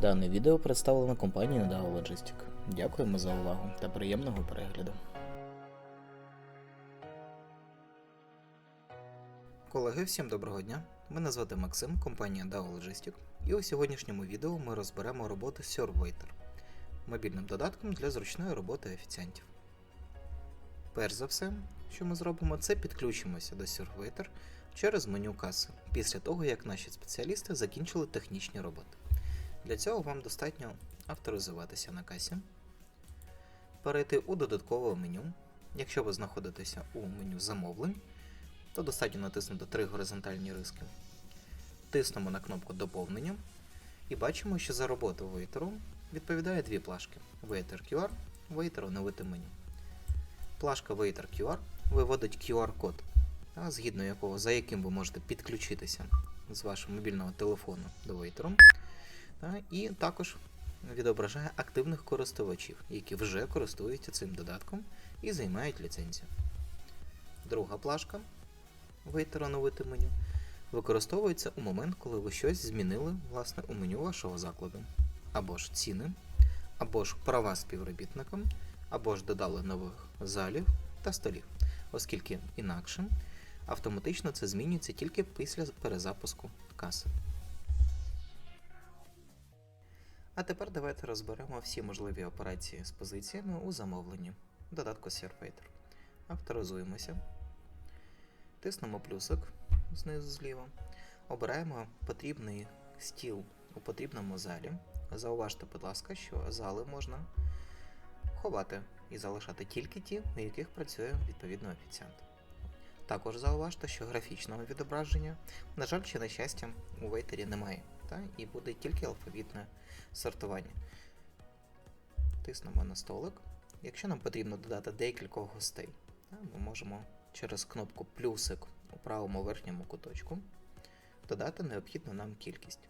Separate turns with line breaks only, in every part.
Дане відео представлено компанією Nadal Logistic. Дякуємо за увагу та приємного перегляду. Колеги, всім доброго дня! Мене звати Максим, компанія DAO Logistic, і у сьогоднішньому відео ми розберемо роботу ServeWaiter – мобільним додатком для зручної роботи офіціантів. Перш за все, що ми зробимо, це підключимося до ServeWaiter через меню каси після того, як наші спеціалісти закінчили технічні роботи. Для цього вам достатньо авторизуватися на касі, перейти у додаткове меню. Якщо ви знаходитеся у меню замовлень, то достатньо натиснути три горизонтальні риски. Тиснемо на кнопку Доповнення і бачимо, що за роботу вейтеру відповідає дві плашки: Waiter QR, Waiter оновити меню. Плашка Waiter QR виводить QR-код, згідно якого, за яким ви можете підключитися з вашого мобільного телефону до вейтеру. Та, і також відображає активних користувачів, які вже користуються цим додатком і займають ліцензію. Друга плашка оновити меню використовується у момент, коли ви щось змінили власне, у меню вашого закладу. Або ж ціни, або ж права співробітникам, або ж додали нових залів та столів, оскільки інакше автоматично це змінюється тільки після перезапуску каси. А тепер давайте розберемо всі можливі операції з позиціями у замовленні додатку ServeWaiter. Авторизуємося, тиснемо плюсик знизу зліва, обираємо потрібний стіл у потрібному залі. Зауважте, будь ласка, що зали можна ховати і залишати тільки ті, у яких працює відповідно офіціант. Також зауважте, що графічного відображення, на жаль, чи на щастя, у вейтері немає, та? і буде тільки алфавітне сортування. Тиснемо на столик. Якщо нам потрібно додати декількох гостей, та? ми можемо через кнопку плюсик у правому верхньому куточку додати необхідну нам кількість.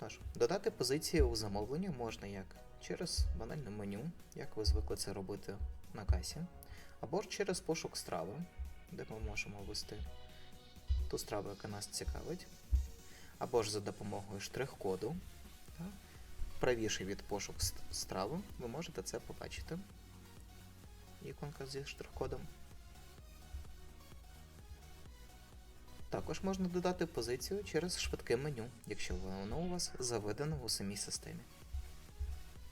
Тож, додати позиції у замовлення можна як через банальне меню, як ви звикли це робити на касі, або через пошук страви, де ми можемо ввести ту страву, яка нас цікавить, або ж за допомогою штрих-коду. та, Правіше від пошук ст- страви, ви можете це побачити. Іконка зі штрих-кодом. Також можна додати позицію через швидке меню, якщо воно у вас заведено у самій системі.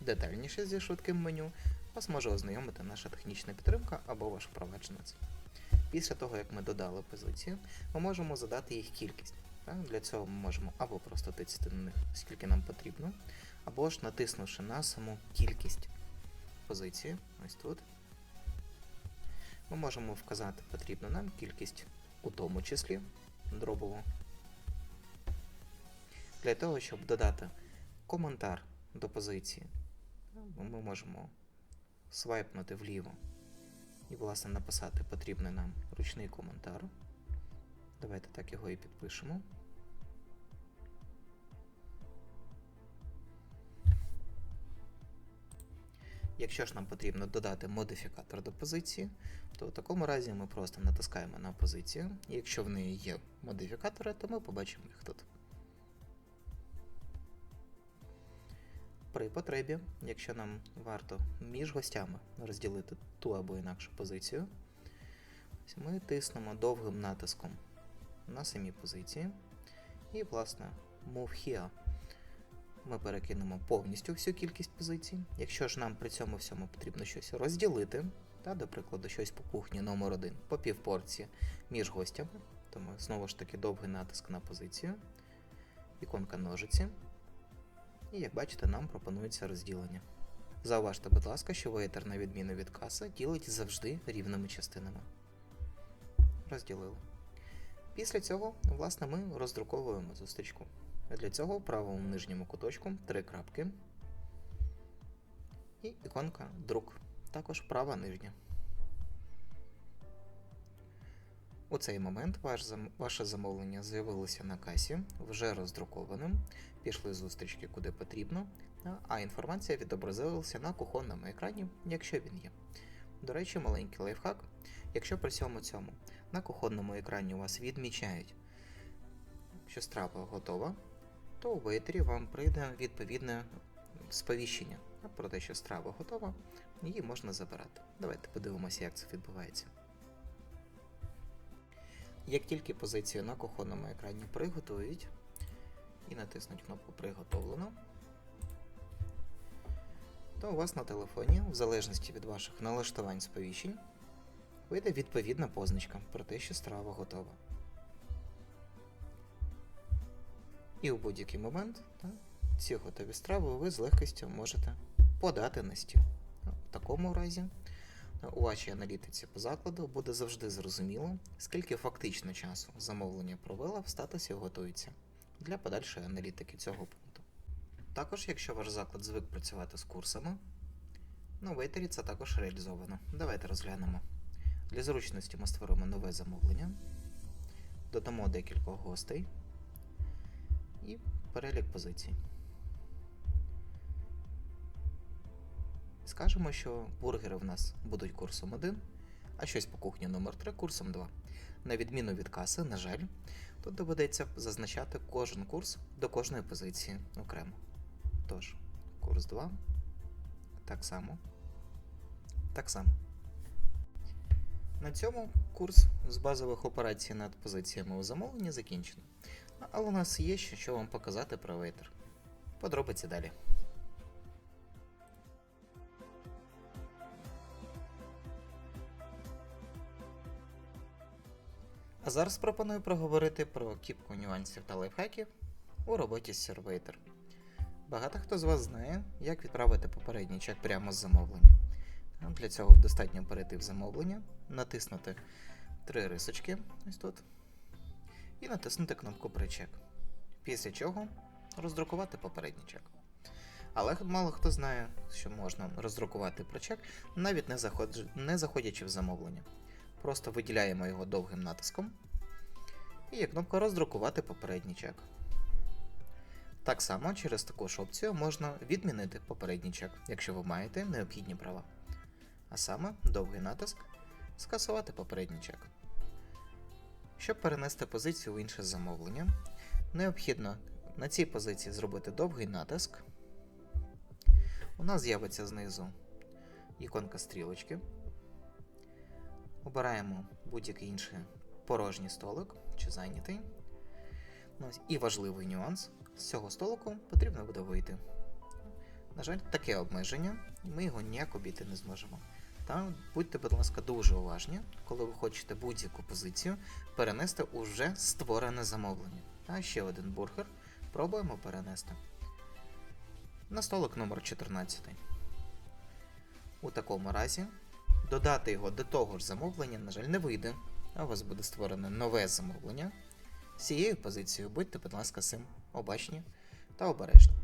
Детальніше зі швидким меню вас може ознайомити наша технічна підтримка або ваш провадженець. Після того, як ми додали позицію, ми можемо задати їх кількість. Так? Для цього ми можемо або просто тицяти на них, скільки нам потрібно, або ж натиснувши на саму кількість позиції, ось тут, ми можемо вказати потрібну нам кількість, у тому числі дробову. Для того, щоб додати коментар до позиції, ми можемо свайпнути вліво і, власне, написати потрібний нам ручний коментар. Давайте так його і підпишемо. Якщо ж нам потрібно додати модифікатор до позиції, то в такому разі ми просто натискаємо на позицію, якщо в неї є модифікатори, то ми побачимо їх тут. При потребі, якщо нам варто між гостями розділити ту або інакшу позицію, ми тиснемо довгим натиском на самі позиції. І, власне, Move Here ми перекинемо повністю всю кількість позицій. Якщо ж нам при цьому всьому потрібно щось розділити, та, до прикладу, щось по кухні номер 1 по півпорції між гостями, то ми знову ж таки довгий натиск на позицію, іконка ножиці. І як бачите, нам пропонується розділення. Зауважте, будь ласка, що вейтер, на відміну від каса, ділить завжди рівними частинами. Розділили. Після цього, власне, ми роздруковуємо зустрічку. Для цього в правому нижньому куточку три крапки. І іконка друк. Також права нижня. У цей момент ваш ваше замовлення з'явилося на касі, вже роздрукованим, пішли зустрічки куди потрібно, а- а інформація відобразилася на кухонному екрані, якщо він є. До речі, маленький лайфхак. Якщо при всьому цьому на кухонному екрані у вас відмічають, що страва готова, то у вейтері вам прийде відповідне сповіщення про те, що страва готова, її можна забирати. Давайте подивимося, як це відбувається. Як тільки позицію на кухонному екрані приготують і натиснуть кнопку Приготовлено, то у вас на телефоні, в залежності від ваших налаштувань сповіщень, вийде відповідна позначка про те, що страва готова. І у будь-який момент та, ці готові страви ви з легкістю можете подати на стіл. В такому разі у вашій аналітиці по закладу буде завжди зрозуміло, скільки фактично часу замовлення провела в статусі готується для подальшої аналітики цього пункту. Також, якщо ваш заклад звик працювати з курсами, на вейтері це також реалізовано. Давайте розглянемо. Для зручності ми створимо нове замовлення, додамо декількох гостей і перелік позицій. Скажемо, що бургери в нас будуть курсом 1, а щось по кухні номер 3 курсом 2. На відміну від каси, на жаль, тут доведеться зазначати кожен курс до кожної позиції окремо. Тож, курс 2, так само, так само. На цьому курс з базових операцій над позиціями у замовленні закінчено. Але у нас є що вам показати про вейтер. Подробиці далі. А зараз пропоную проговорити про кіпку нюансів та лайфхаків у роботі з Servator. Багато хто з вас знає, як відправити попередній чек прямо з замовлення. Для цього достатньо перейти в замовлення, натиснути три рисочки ось тут, і натиснути кнопку Причек. Після чого роздрукувати попередній чек. Але мало хто знає, що можна роздрукувати причек, навіть не, заход... не заходячи в замовлення. Просто виділяємо його довгим натиском. І є кнопка роздрукувати попередній чек. Так само через таку ж опцію можна відмінити попередній чек, якщо ви маєте необхідні права. А саме довгий натиск скасувати попередній чек. Щоб перенести позицію в інше замовлення, необхідно на цій позиції зробити довгий натиск. У нас з'явиться знизу іконка стрілочки. Обираємо будь-який інший порожній столик чи зайнятий. Ось. І важливий нюанс: з цього столику потрібно буде вийти. На жаль, таке обмеження, і ми його ніяк обійти не зможемо. Та будьте, будь ласка, дуже уважні, коли ви хочете будь-яку позицію перенести у вже створене замовлення. А ще один бургер пробуємо перенести. На столик номер 14 У такому разі додати його до того ж замовлення, на жаль, не вийде, а у вас буде створене нове замовлення. З цією позицією будьте, будь ласка, цим обачні та обережні.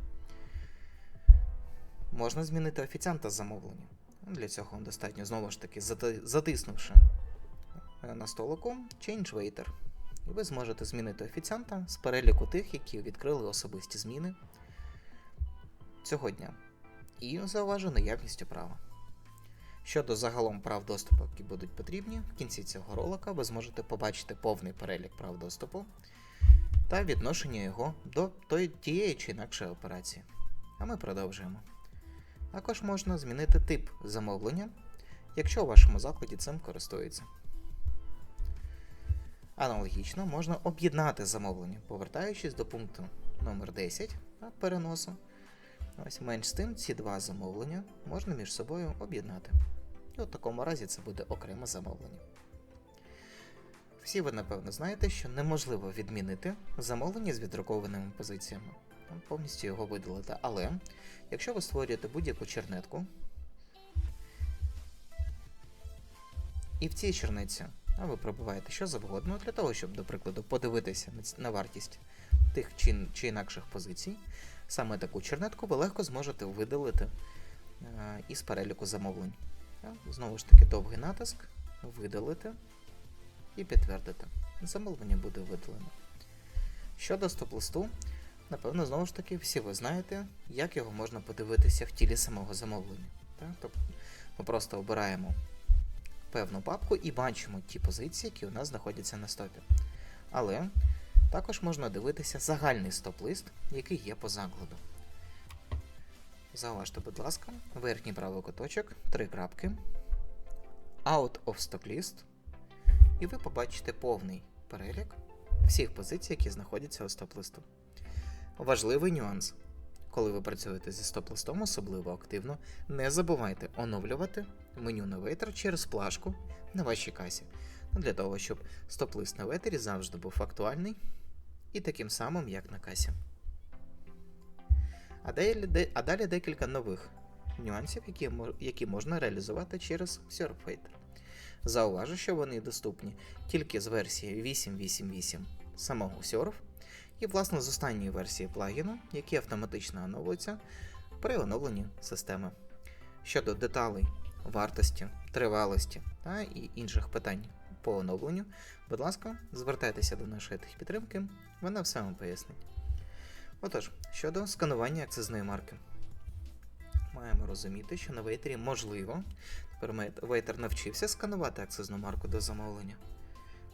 Можна змінити офіціанта замовлення. Для цього достатньо знову ж таки затиснувши на столику Change Waiter. І ви зможете змінити офіціанта з переліку тих, які відкрили особисті зміни цього дня. І зауважу наявністю права. Щодо загалом прав доступу, які будуть потрібні, в кінці цього ролика ви зможете побачити повний перелік прав доступу та відношення його до тієї чи інакшої операції. А ми продовжуємо. Також можна змінити тип замовлення, якщо у вашому закладі цим користується. Аналогічно можна об'єднати замовлення, повертаючись до пункту номер 10 переносу. Ось менш з тим, ці два замовлення можна між собою об'єднати. І у такому разі це буде окреме замовлення. Всі ви, напевно, знаєте, що неможливо відмінити замовлення з віддрукованими позиціями, повністю його видалити. Але якщо ви створюєте будь-яку чернетку, і в цій чернетці а ви пробиваєте що завгодно для того, щоб, до прикладу, подивитися на вартість тих чи, чи інакших позицій, саме таку чернетку ви легко зможете видалити е, із переліку замовлень. Знову ж таки, довгий натиск, видалити і підтвердити. Замовлення буде видалено. Щодо стоп-листу, напевно, знову ж таки, всі ви знаєте, як його можна подивитися в тілі самого замовлення. Так? Тобто ми просто обираємо певну папку і бачимо ті позиції, які у нас знаходяться на стопі. Але Також можна дивитися загальний стоп-лист, який є по закладу. Зауважте, будь ласка, верхній правий куточок, три крапки, Out of Stock List, і ви побачите повний перелік всіх позицій, які знаходяться у стоп-листу. Важливий нюанс. Коли ви працюєте зі стоп-листом особливо активно, не забувайте оновлювати меню на вейтер через плашку на вашій касі. Ну, Для того, щоб стоп-лист на ветері завжди був актуальний і таким самим, як на касі. А далі, а далі декілька нових нюансів, які, які можна реалізувати через SurfWaiter. Зауважу, що вони доступні тільки з версії 8.8.8 самого Surf, і, власне, з останньої версії плагіну, які автоматично оновлюються при оновленні системи. Щодо деталей, вартості, тривалості та і інших питань по оновленню, будь ласка, звертайтеся до нашої техпідтримки, вона все вам пояснить. Отож, щодо сканування акцизної марки. Маємо розуміти, що на вейтері можливо, тепер вейтер навчився сканувати акцизну марку до замовлення.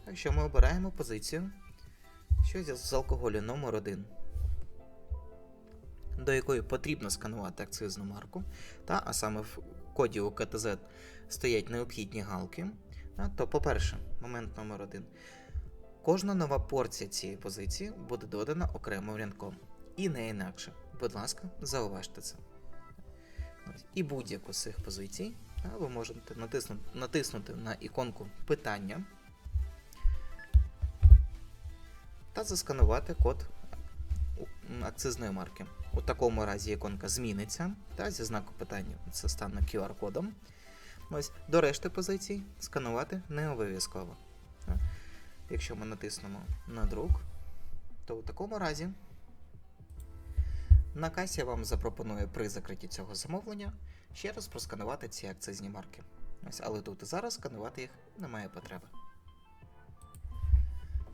Так що ми обираємо позицію, що з алкоголю номер 1 до якої потрібно сканувати акцизну марку, та, а саме в коді у КТЗ стоять необхідні галки. Та, то, по-перше, момент номер 1 Кожна нова порція цієї позиції буде додана окремим рядком. І не інакше. Будь ласка, зауважте це. І будь-яку з цих позицій та, ви можете натиснути, натиснути на іконку питання та засканувати код акцизної марки. У такому разі іконка зміниться та зі знаку питання це стане QR-кодом. Ось до решти позицій сканувати не обов'язково. Якщо ми натиснемо на друк, то у такому разі на касі вам запропонує при закритті цього замовлення ще раз просканувати ці акцизні марки. Ось, але тут і зараз сканувати їх немає потреби.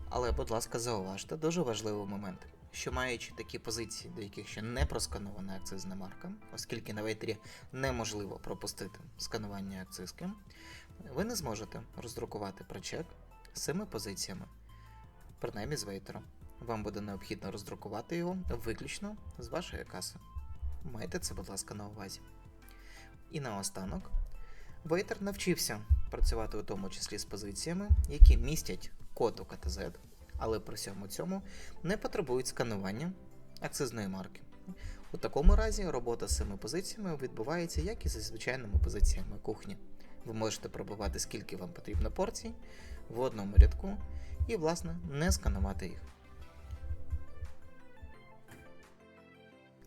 Але, будь ласка, зауважте дуже важливий момент, що маючи такі позиції, до яких ще не просканована акцизна марка, оскільки на вейтері неможливо пропустити сканування акцизки, ви не зможете роздрукувати прочек з цими позиціями, принаймні з вейтером. Вам буде необхідно роздрукувати його виключно з вашої каси. Майте це, будь ласка, на увазі. І наостанок, Вейтер навчився працювати у тому числі з позиціями, які містять код у КТЗ, але при всьому цьому не потребують сканування акцизної марки. У такому разі робота з цими позиціями відбувається як і зі звичайними позиціями кухні. Ви можете пробувати скільки вам потрібно порцій в одному рядку і, власне, не сканувати їх.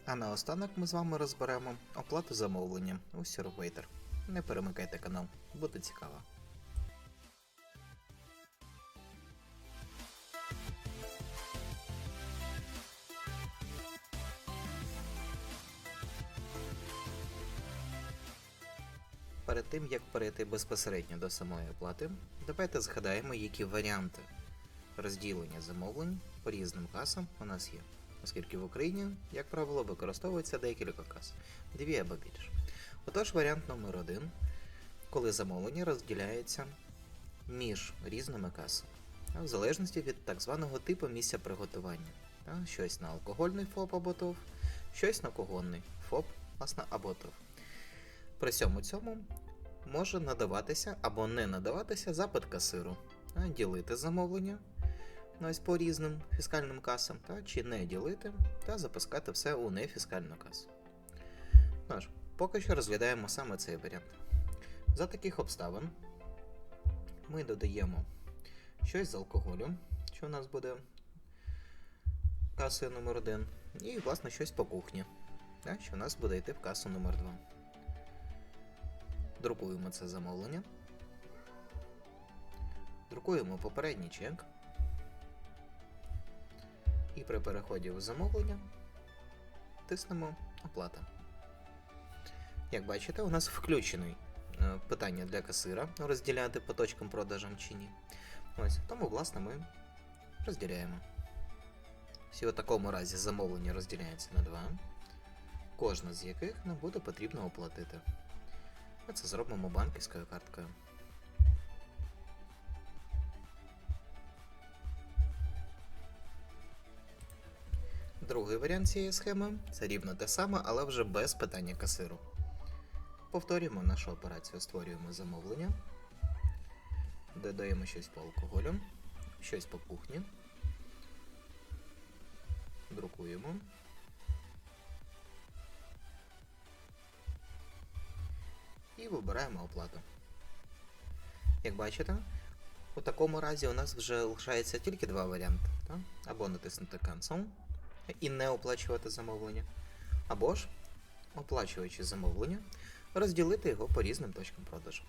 А наостанок ми з вами розберемо оплату замовлення у SurvWaiter. Не перемикайте канал, буде цікаво. Перед тим як перейти безпосередньо до самої оплати, давайте згадаємо, які варіанти розділення замовлень по різним касам у нас є. Оскільки в Україні, як правило, використовується декілька кас, дві або більше. Отож, варіант номер один, коли замовлення розділяється між різними касами, в залежності від так званого типу місця приготування. Щось на алкогольний ФОП або ТОВ, щось на когонний ФОП, власне, або ТОВ. При всьому цьому може надаватися або не надаватися запит касиру, ділити замовлення ну, ось по різним фіскальним касам, та, чи не ділити та запускати все у нефіскальну касу. Ну ж, поки що розглядаємо саме цей варіант. За таких обставин ми додаємо щось з алкоголю, що у нас буде касою номер 1 і, власне, щось по кухні, та, що у нас буде йти в касу номер 2 Друкуємо це замовлення. Друкуємо попередній чек. І при переході в замовлення тиснемо оплата. Як бачите, у нас включений е, питання для касира розділяти по точкам продажам чи ні. Ось, тому, власне, ми розділяємо. Всі у такому разі замовлення розділяється на два, кожне з яких нам буде потрібно оплатити. Ми це зробимо банківською карткою. Другий варіант цієї схеми це рівно те саме, але вже без питання касиру. Повторюємо нашу операцію, створюємо замовлення, додаємо щось по алкоголю, щось по кухні, друкуємо. І вибираємо оплату. Як бачите, у такому разі у нас вже лишається тільки два варіанти. Так? Або натиснути Cancel і не оплачувати замовлення, або ж, оплачуючи замовлення, розділити його по різним точкам продажу.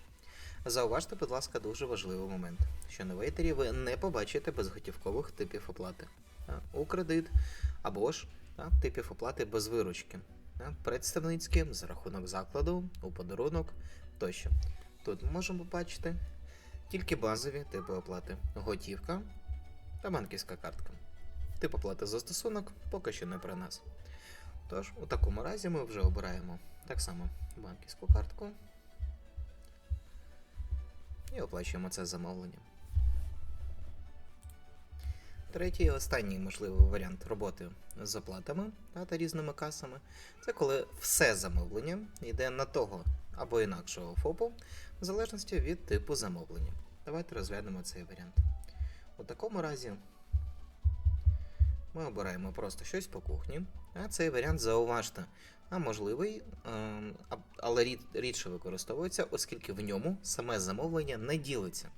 Зауважте, будь ласка, дуже важливий момент, що на вейтері ви не побачите безготівкових типів оплати у кредит, або ж та, типів оплати без виручки, та, представницькі за рахунок закладу, у подарунок тощо. Тут ми можемо побачити тільки базові типи оплати: готівка та банківська картка. Тип оплати за стосунок поки що не про нас. Тож, у такому разі ми вже обираємо так само банківську картку і оплачуємо це замовлення. Третій і останній можливий варіант роботи з оплатами та, різними касами це коли все замовлення йде на того або інакшого ФОПу, в залежності від типу замовлення. Давайте розглянемо цей варіант. У такому разі ми обираємо просто щось по кухні, а цей варіант зауважте, а можливий, ем, але рідше використовується, оскільки в ньому саме замовлення не ділиться.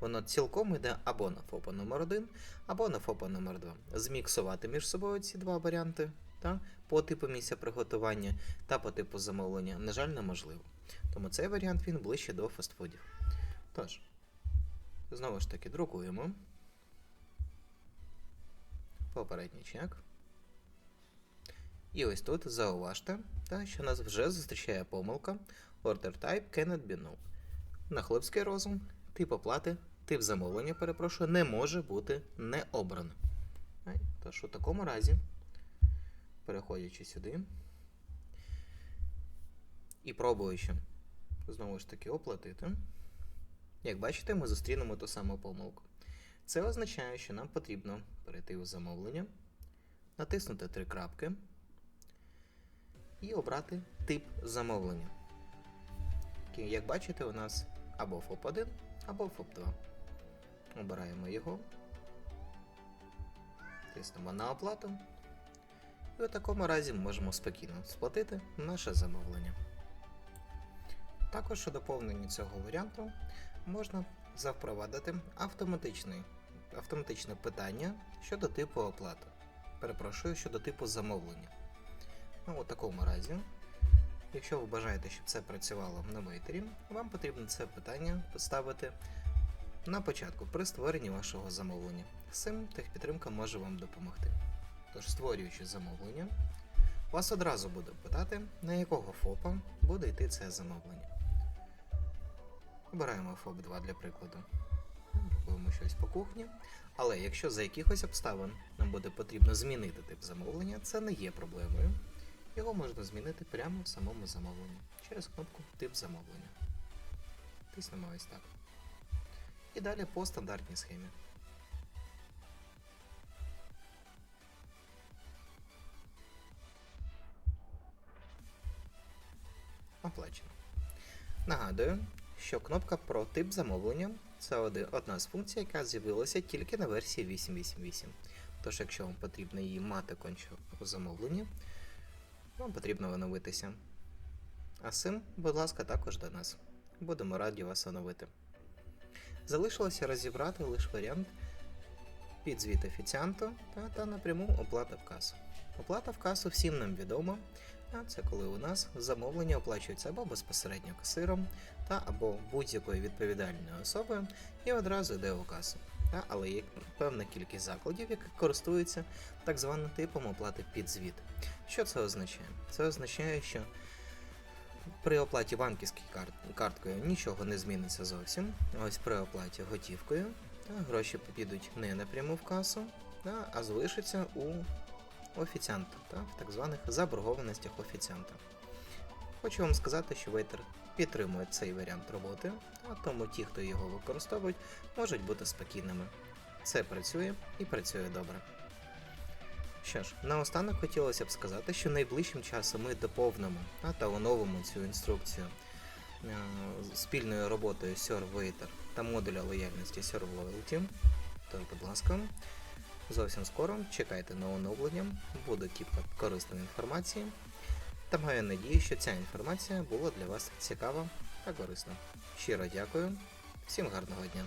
Воно цілком йде або на ФОПа номер 1 або на ФОПа номер 2 Зміксувати між собою ці два варіанти та, по типу місця приготування та по типу замовлення, на жаль, неможливо. Тому цей варіант він ближче до фастфудів. Тож, знову ж таки, друкуємо. Попередній чек. І ось тут зауважте, та, що нас вже зустрічає помилка Order Type cannot be null. На хлопський розум, тип оплати, тип замовлення, перепрошую, не може бути не обрано. Ай, Тож у такому разі, переходячи сюди і пробуючи знову ж таки оплатити, як бачите, ми зустрінемо ту саму помилку. Це означає, що нам потрібно перейти у замовлення, натиснути три крапки і обрати тип замовлення. Як бачите, у нас або FOP1, або FOP2. Обираємо його, тиснемо на оплату. І у такому разі можемо спокійно сплатити наше замовлення. Також у доповненні цього варіанту можна запровадити автоматичне питання щодо типу оплати. Перепрошую щодо типу замовлення. Ну, у такому разі, якщо ви бажаєте, щоб це працювало на вейтері, вам потрібно це питання поставити на початку при створенні вашого замовлення. З цим техпідтримка може вам допомогти. Тож, створюючи замовлення, вас одразу буде питати, на якого ФОПа буде йти це замовлення. Обираємо ФОП2 для прикладу. Робимо щось по кухні. Але якщо за якихось обставин нам буде потрібно змінити тип замовлення, це не є проблемою. Його можна змінити прямо в самому замовленні через кнопку Тип замовлення. Тиснемо ось так. І далі по стандартній схемі. Оплачено. Нагадую, що кнопка про тип замовлення це одна з функцій, яка з'явилася тільки на версії 8.8.8. Тож, якщо вам потрібно її мати конче у замовленні, вам потрібно оновитися. А з цим, будь ласка, також до нас. Будемо раді вас оновити. Залишилося розібрати лише варіант підзвіт офіціанту та, та напряму оплата в касу. Оплата в касу всім нам відома, а це коли у нас замовлення оплачується або безпосередньо касиром, та або будь-якою відповідальною особою і одразу йде у касу. Але є певна кількість закладів, які користуються так званим типом оплати під звіт. Що це означає? Це означає, що при оплаті банківською карт- карткою нічого не зміниться зовсім. Ось при оплаті готівкою та, гроші підуть не напряму в касу, та, а залишаться у офіціанта та, в так званих заборгованостях офіціанта. Хочу вам сказати, що Waiter підтримує цей варіант роботи, а тому ті, хто його використовують, можуть бути спокійними. Це працює і працює добре. Що ж, наостанок хотілося б сказати, що найближчим часом ми доповнимо а, та оновимо цю інструкцію е, спільною роботою ServeWaiter та модуля лояльності ServeLoyalty. То, будь ласка, зовсім скоро чекайте на оновлення, буде кіпка корисної інформації. Та маю надію, що ця інформація була для вас цікава та корисна. Щиро дякую, всім гарного дня!